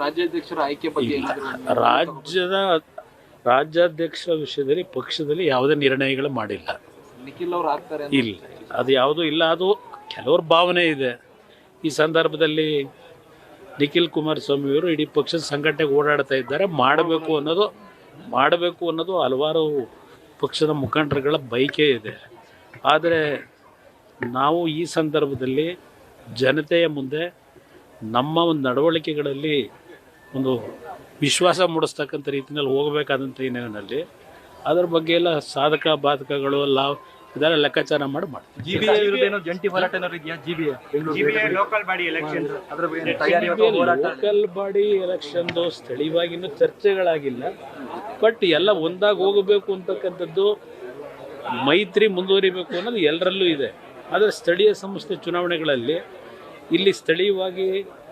ರಾಜ್ಯಾಧ್ಯಕ್ಷರ ಆಯ್ಕೆ ಬಗ್ಗೆ ಏನಾದ್ರು ರಾಜ್ಯದ ರಾಜ್ಯಾಧ್ಯಕ್ಷ ವಿಷಯದಲ್ಲಿ ಪಕ್ಷದಲ್ಲಿ ಯಾವುದೇ ನಿರ್ಣಯಗಳು ಮಾಡಿಲ್ಲ. ನಿಖಿಲ್ ಅವರು ಆಗ್ತಾರೆ ಅಂತ ಇಲ್ಲ. ಅದು ಯಾವುದೂ ಇಲ್ಲ. ಅದು ಕೆಲವ್ರ ಭಾವನೆ ಇದೆ. ಈ ಸಂದರ್ಭದಲ್ಲಿ ನಿಖಿಲ್ ಕುಮಾರಸ್ವಾಮಿಯವರು ಇಡೀ ಪಕ್ಷದ ಸಂಘಟನೆಗೆ ಓಡಾಡ್ತಾ ಇದ್ದಾರೆ. ಮಾಡಬೇಕು ಅನ್ನೋದು ಮಾಡಬೇಕು ಅನ್ನೋದು ಹಲವಾರು ಪಕ್ಷದ ಮುಖಂಡರುಗಳ ಬಯಕೆ ಇದೆ. ಆದರೆ ನಾವು ಈ ಸಂದರ್ಭದಲ್ಲಿ ಜನತೆಯ ಮುಂದೆ ನಮ್ಮ ಒಂದು ನಡವಳಿಕೆಗಳಲ್ಲಿ ಒಂದು ವಿಶ್ವಾಸ ಮೂಡಿಸ್ತಕ್ಕಂಥ ರೀತಿಯಲ್ಲಿ ಹೋಗಬೇಕಾದಂಥ ಹಿನ್ನೆಲೆಯಲ್ಲಿ ಅದರ ಬಗ್ಗೆ ಎಲ್ಲ ಸಾಧಕ ಬಾಧಕಗಳು ಎಲ್ಲ ಇದೆಲ್ಲ ಲೆಕ್ಕಾಚಾರ ಮಾಡಿ ಮಾಡ್ತೀವಿ. ಜಿಬಿಎ ವಿರುದ್ಧ ಏನೋ ಜಂಟಿ ಹೋರಾಟ ಏನಾದ್ರು ಇದೆಯಾ? GBA Bengaluru local body election ಅದ್ರ ಬಗ್ಗೆ ತಯಾರಿ ಅಥವಾ ಹೋರಾಟ ಲೋಕಲ್ ಬಾಡಿ ಎಲೆಕ್ಷನ್ದು ಸ್ಥಳೀಯವಾಗಿ ಇನ್ನೂ ಚರ್ಚೆಗಳಾಗಿಲ್ಲ. ಬಟ್ ಎಲ್ಲ ಒಂದಾಗಿ ಹೋಗಬೇಕು ಅಂತಕ್ಕಂಥದ್ದು ಮೈತ್ರಿ ಮುಂದುವರಿಬೇಕು ಅನ್ನೋದು ಎಲ್ಲರಲ್ಲೂ ಇದೆ. ಆದರೆ ಸ್ಥಳೀಯ ಸಂಸ್ಥೆ ಚುನಾವಣೆಗಳಲ್ಲಿ ಇಲ್ಲಿ ಸ್ಥಳೀಯವಾಗಿ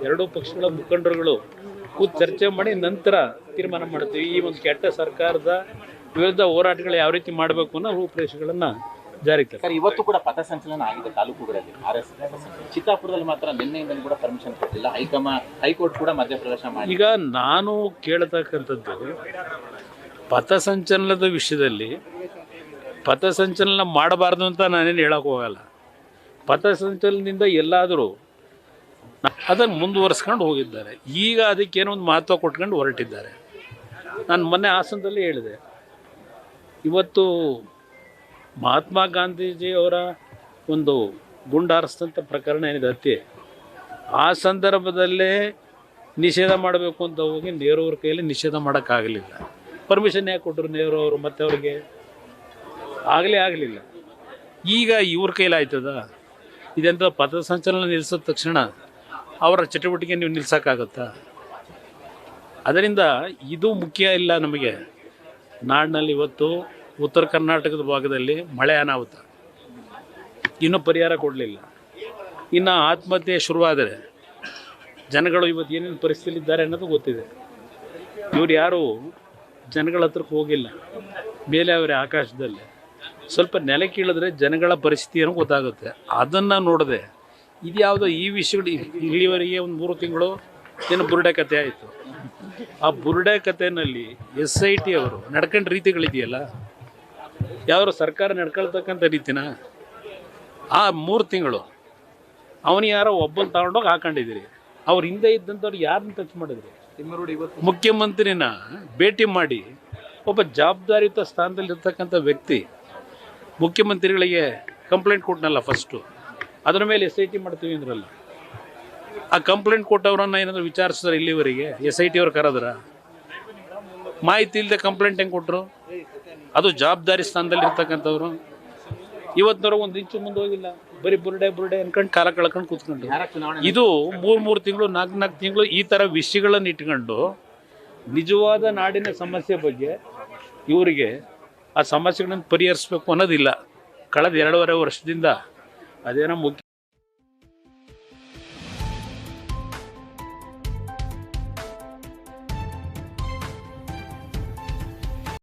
ಎರಡೂ ಪಕ್ಷಗಳ ಮುಖಂಡರುಗಳು ಕೂತು ಚರ್ಚೆ ಮಾಡಿ ನಂತರ ತೀರ್ಮಾನ ಮಾಡ್ತೀವಿ ಈ ಒಂದು ಕೆಟ್ಟ ಸರ್ಕಾರದ ವಿರುದ್ಧ ಹೋರಾಟಗಳು ಯಾವ ರೀತಿ ಮಾಡಬೇಕು ಅನ್ನೋ ರೂಪುರೇಷೆಗಳನ್ನು ಜಾರಿಗೆ. ಸರ್ ಇವತ್ತು ಕೂಡ ಪಥಸಂಚಲನ ಆಗಿದೆ ತಾಲೂಕುಗಳಲ್ಲಿ. ಆರ್ ಎಸ್ ಚಿತ್ತಾಪುರದಲ್ಲಿ ಮಾತ್ರ ನಿನ್ನೆಯಿಂದ ಕೂಡ ಪರ್ಮಿಷನ್ ಕೊಟ್ಟಿಲ್ಲ. ಹೈಕಮ ಹೈಕೋರ್ಟ್ ಕೂಡ ಮಧ್ಯಪ್ರವೇಶ ಮಾಡಿ ಈಗ ನಾನು ಕೇಳತಕ್ಕಂಥದ್ದು ಪಥಸಂಚಲನದ ವಿಷಯದಲ್ಲಿ ಪಥಸಂಚಲನ ಮಾಡಬಾರ್ದು ಅಂತ ನಾನೇನು ಹೇಳಕ್ಕೆ ಹೋಗಲ್ಲ ಪಥಸಂಚಲನದಿಂದ ಎಲ್ಲಾದರೂ ಅದನ್ನು ಮುಂದುವರಿಸ್ಕೊಂಡು ಹೋಗಿದ್ದಾರೆ. ಈಗ ಅದಕ್ಕೇನೋ ಒಂದು ಮಹತ್ವ ಕೊಟ್ಕೊಂಡು ಹೊರಟಿದ್ದಾರೆ. ನಾನು ಮೊನ್ನೆ ಹಾಸನದಲ್ಲಿ ಹೇಳಿದೆ. ಇವತ್ತು ಮಹಾತ್ಮ ಗಾಂಧೀಜಿಯವರ ಒಂದು ಗುಂಡಾರಿಸಿದಂಥ ಪ್ರಕರಣ ಏನಿದೆ ಹತ್ಯೆ ಆ ಸಂದರ್ಭದಲ್ಲೇ ನಿಷೇಧ ಮಾಡಬೇಕು ಅಂತ ಹೋಗಿ ನೆಹರು ಅವ್ರ ಕೈಯಲ್ಲಿ ನಿಷೇಧ ಮಾಡೋಕ್ಕಾಗಲಿಲ್ಲ. ಪರ್ಮಿಷನ್ ಯಾಕೆ ಕೊಟ್ಟರು ನೆಹರು ಅವರು ಮತ್ತೆ ಅವ್ರಿಗೆ? ಆಗಲೇ ಆಗಲಿಲ್ಲ. ಈಗ ಇವ್ರ ಕೈಲಿ ಆಯ್ತದ ಇದೆಂಥ ಪಥಸಂಚಲನ ನಿಲ್ಲಿಸಿದ ತಕ್ಷಣ ಅವರ ಚಟುವಟಿಕೆ ನೀವು ನಿಲ್ಸೋಕ್ಕಾಗತ್ತಾ? ಅದರಿಂದ ಇದು ಮುಖ್ಯ ಇಲ್ಲ ನಮಗೆ. ನಾಡಿನಲ್ಲಿ ಇವತ್ತು ಉತ್ತರ ಕರ್ನಾಟಕದ ಭಾಗದಲ್ಲಿ ಮಳೆ ಅನಾಹುತ. ಇನ್ನೂ ಪರಿಹಾರ ಕೊಡಲಿಲ್ಲ. ಇನ್ನು ಆತ್ಮಹತ್ಯೆ ಶುರುವಾದರೆ ಜನಗಳು ಇವತ್ತು ಏನೇನು ಪರಿಸ್ಥಿತಿ ಇದ್ದಾರೆ ಅನ್ನೋದು ಗೊತ್ತಿದೆ. ಇವ್ರು ಯಾರು ಜನಗಳ ಹತ್ರಕ್ಕೆ ಹೋಗಿಲ್ಲ. ಮೇಲೆ ಅವರೇ ಆಕಾಶದಲ್ಲಿ. ಸ್ವಲ್ಪ ನೆಲೆ ಕೀಳಿದ್ರೆ ಜನಗಳ ಪರಿಸ್ಥಿತಿಯನ್ನು ಗೊತ್ತಾಗುತ್ತೆ. ಅದನ್ನು ನೋಡದೆ ಇದ್ಯಾವುದೋ ಈ ವಿಷಯಗಳು ಇಲ್ಲಿವರೆಗೆ ಒಂದು ಮೂರು ತಿಂಗಳು ಏನು ಬುರುಡೆ ಕತೆ ಆಯಿತು. ಆ ಬುರುಡೆ ಕಥೆನಲ್ಲಿ ಎಸ್ ಐ ಟಿ ಅವರು ನಡ್ಕೊಂಡ ರೀತಿಗಳಿದೆಯಲ್ಲ? ಯಾವ್ದಾರು ಸರ್ಕಾರ ನಡ್ಕೊಳ್ತಕ್ಕಂಥ ರೀತಿನ? ಆ ಮೂರು ತಿಂಗಳು ಅವನು ಯಾರೋ ಒಬ್ಬನ ತಗೊಂಡೋಗಿ ಹಾಕೊಂಡಿದ್ದೀರಿ. ಅವ್ರ ಹಿಂದೆ ಇದ್ದಂಥವ್ರು ಯಾರನ್ನ ಟಚ್ ಮಾಡಿದ್ರಿ? ಮುಖ್ಯಮಂತ್ರಿನ ಭೇಟಿ ಮಾಡಿ ಒಬ್ಬ ಜವಾಬ್ದಾರಿಯುತ ಸ್ಥಾನದಲ್ಲಿ ಇರ್ತಕ್ಕಂಥ ವ್ಯಕ್ತಿ ಮುಖ್ಯಮಂತ್ರಿಗಳಿಗೆ ಕಂಪ್ಲೇಂಟ್ ಕೊಟ್ಟನಲ್ಲ ಫಸ್ಟು ಅದ್ರ ಮೇಲೆ ಎಸ್ ಐ ಟಿ ಮಾಡ್ತೀವಿ ಅಂದ್ರಲ್ಲ. ಆ ಕಂಪ್ಲೇಂಟ್ ಕೊಟ್ಟವ್ರನ್ನ ಏನಾದ್ರು ವಿಚಾರಿಸಿದ್ರೆ ಇಲ್ಲಿವರೆಗೆ? ಎಸ್ ಐ ಟಿ ಅವ್ರು ಕರೆದ್ರ? ಮಾಹಿತಿ ಇಲ್ಲದೆ ಕಂಪ್ಲೇಂಟ್ ಹೆಂಗೆ ಕೊಟ್ಟರು ಅದು ಜವಾಬ್ದಾರಿ ಸ್ಥಾನದಲ್ಲಿ ಇರ್ತಕ್ಕಂಥವ್ರು. ಇವತ್ತಿನವ್ರು ಒಂದು ಇಂಚು ಮುಂದೆ ಹೋಗಿಲ್ಲ. ಬರೀ ಬುರುಡೆ ಬುರುಡೆ ಅನ್ಕೊಂಡು ಕಾಲ ಕಳ್ಕೊಂಡು ಕೂತ್ಕೊಂಡು ಇದು ಮೂರು ಮೂರು ತಿಂಗಳು ನಾಲ್ಕು ನಾಲ್ಕು ತಿಂಗಳು ಈ ಥರ ವಿಷಯಗಳನ್ನು ಇಟ್ಕೊಂಡು ನಿಜವಾದ ನಾಡಿನ ಸಮಸ್ಯೆ ಬಗ್ಗೆ ಇವರಿಗೆ ಆ ಸಮಸ್ಯೆಗಳನ್ನು ಪರಿಹರಿಸಬೇಕು ಅನ್ನೋದಿಲ್ಲ. ಕಳೆದ ಎರಡೂವರೆ ವರ್ಷದಿಂದ ಅದೇನೋ ಮುಖ್ಯ